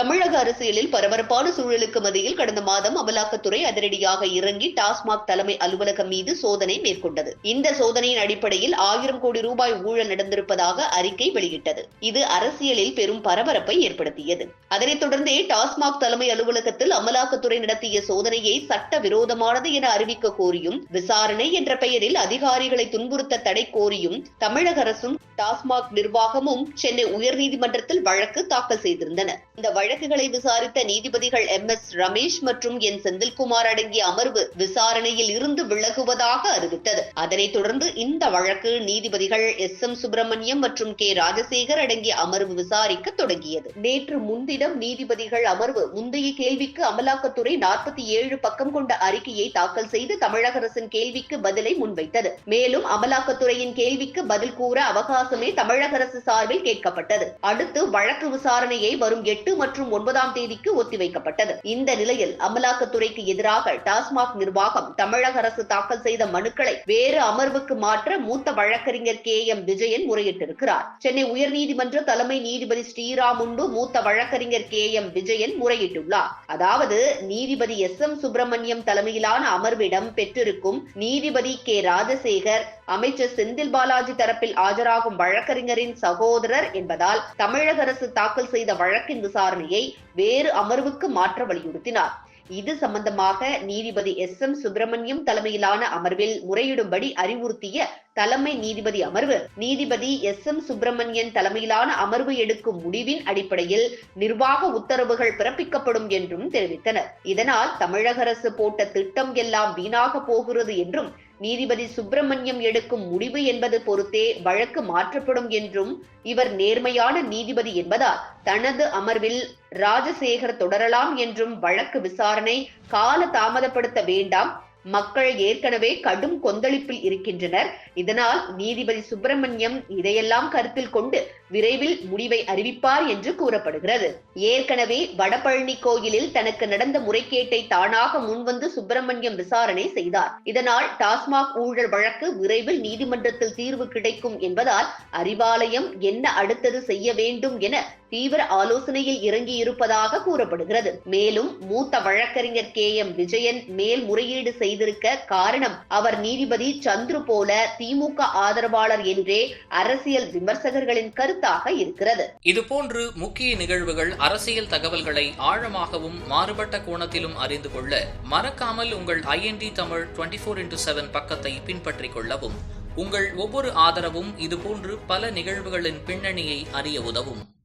Está muy தமிழக அரசியலில் பரபரப்பான சூழலுக்கு மத்தியில் கடந்த மாதம் அமலாக்கத்துறை அதிரடியாக இறங்கி டாஸ்மாக் தலைமை அலுவலகம் மீது சோதனை மேற்கொண்டது. இந்த சோதனையின் அடிப்படையில் ஆயிரம் கோடி ரூபாய் ஊழல் நடந்திருப்பதாக அறிக்கை வெளியிட்டது. இது அரசியலில் பெரும் பரபரப்பை ஏற்படுத்தியது. அதனைத் தொடர்ந்தே டாஸ்மாக் தலைமை அலுவலகத்தில் அமலாக்கத்துறை நடத்திய சோதனையை சட்ட விரோதமானது என அறிவிக்க கோரியும் விசாரணை என்ற பெயரில் அதிகாரிகளை துன்புறுத்த தடை கோரியும் தமிழக அரசும் டாஸ்மாக் நிர்வாகமும் சென்னை உயர்நீதிமன்றத்தில் வழக்கு தாக்கல் செய்திருந்தன. இந்த வழக்குகள் வழக்குகளை விசாரித்த நீதிபதிகள் எம் எஸ் ரமேஷ் மற்றும் என் செந்தில்குமார் அடங்கிய அமர்வு விசாரணையில் இருந்து விலகுவதாக அறிவித்தது. அதனைத் தொடர்ந்து இந்த வழக்கு நீதிபதிகள் எஸ் எம் சுப்பிரமணியம் மற்றும் கே ராஜசேகர் அடங்கிய அமர்வு விசாரிக்க தொடங்கியது. நேற்று முன்தினம் நீதிபதிகள் அமர்வு முந்தைய கேள்விக்கு அமலாக்கத்துறை நாற்பத்தி ஏழு பக்கம் கொண்ட அறிக்கையை தாக்கல் செய்து தமிழக அரசின் கேள்விக்கு பதிலை முன்வைத்தது. மேலும் அமலாக்கத்துறையின் கேள்விக்கு பதில் கூற அவகாசமே தமிழக அரசு சார்பில் கேட்கப்பட்டது. அடுத்து வழக்கு விசாரணையை வரும் எட்டு மற்றும் ஒன்பது ஒன்பதாம் தேதிக்கு ஒத்திவைக்கப்பட்டது. இந்த நிலையில் அமலாக்கத்துறைக்கு எதிராக டாஸ்மாக் நிர்வாகம் தமிழக அரசு தாக்கல் செய்த மனுக்களை வேறு அமர்வுக்கு மாற்ற மூத்த வழக்கறிஞர் கே எம் விஜயன் முறையிட்டிருக்கிறார். சென்னை உயர்நீதிமன்ற தலைமை நீதிபதி ஸ்ரீராம் முன்பு மூத்த வழக்கறிஞர் கே எம் விஜயன் முறையிட்டுள்ளார். அதாவது நீதிபதி எஸ் எம் சுப்பிரமணியம் தலைமையிலான அமர்விடம் பெற்றிருக்கும் நீதிபதி கே ராஜசேகர் அமைச்சர் செந்தில் பாலாஜி தரப்பில் ஆஜராகும் வழக்கறிஞரின் சகோதரர் என்பதால் தமிழக அரசு தாக்கல் செய்த வழக்கின் விசாரணையை வேறு அமர்வுக்கு மாற்ற வலியுறுத்தினார். இது சம்பந்தமாக நீதிபதி எஸ் எம் சுப்பிரமணியம் தலைமையிலான அமர்வில் முறையிடும்படி அறிவுறுத்திய தலைமை நீதிபதி அமர்வு நீதிபதி எஸ் எம் சுப்பிரமணியன் தலைமையிலான அமர்வு எடுக்கும் முடிவின் அடிப்படையில் நிர்வாக உத்தரவுகள் பிறப்பிக்கப்படும் என்றும் தெரிவித்தனர். இதனால் தமிழக அரசு போட்ட திட்டம் எல்லாம் வீணாக போகிறது என்றும் நீதிபதி சுப்பிரமணியம் எடுக்கும் முடிவு என்பது பொறுத்தே வழக்கு மாற்றப்படும் என்றும் இவர் நேர்மையான நீதிபதி என்பதால் தனது அமர்வில் ராஜசேகர் தொடரலாம் என்றும் வழக்கு விசாரணை கால தாமதப்படுத்த வேண்டாம். மக்கள் ஏற்கனவே கடும் கொந்தளிப்பில் இருக்கின்றனர். இதனால் நீதிபதி சுப்பிரமணியம் இதையெல்லாம் கருத்தில் கொண்டு விரைவில் முடிவை அறிவிப்பார் என்று கூறப்படுகிறது. ஏற்கனவே வடபழனி கோயிலில் தனக்கு நடந்த முறைகேட்டை தானாக முன்வந்து சுப்பிரமணியம் விசாரணை செய்தார். இதனால் டாஸ்மாக் ஊழல் வழக்கு விரைவில் நீதிமன்றத்தில் தீர்வு கிடைக்கும் என்பதால் அறிவாலயம் என்ன அடுத்தது செய்ய வேண்டும் என தீவிர ஆலோசனையில் இறங்கி இருப்பதாக கூறப்படுகிறது. மேலும் மூத்த வழக்கறிஞர் கே எம் விஜயன் மேல்முறையீடு செய்திருக்க காரணம் அவர் நீதிபதி சந்துரு போல திமுக ஆதரவாளர் என்றே அரசியல் விமர்சகர்களின் கருத்தாக இருக்கிறது. இதுபோன்று முக்கிய நிகழ்வுகள் அரசியல் தகவல்களை ஆழமாகவும் மாறுபட்ட கோணத்திலும் அறிந்து கொள்ள மறக்காமல் உங்கள் INT Tamil twenty four into seven பக்கத்தை பின்பற்றிக் கொள்ளவும். உங்கள் ஒவ்வொரு ஆதரவும் இதுபோன்று பல நிகழ்வுகளின் பின்னணியை அறிய உதவும்.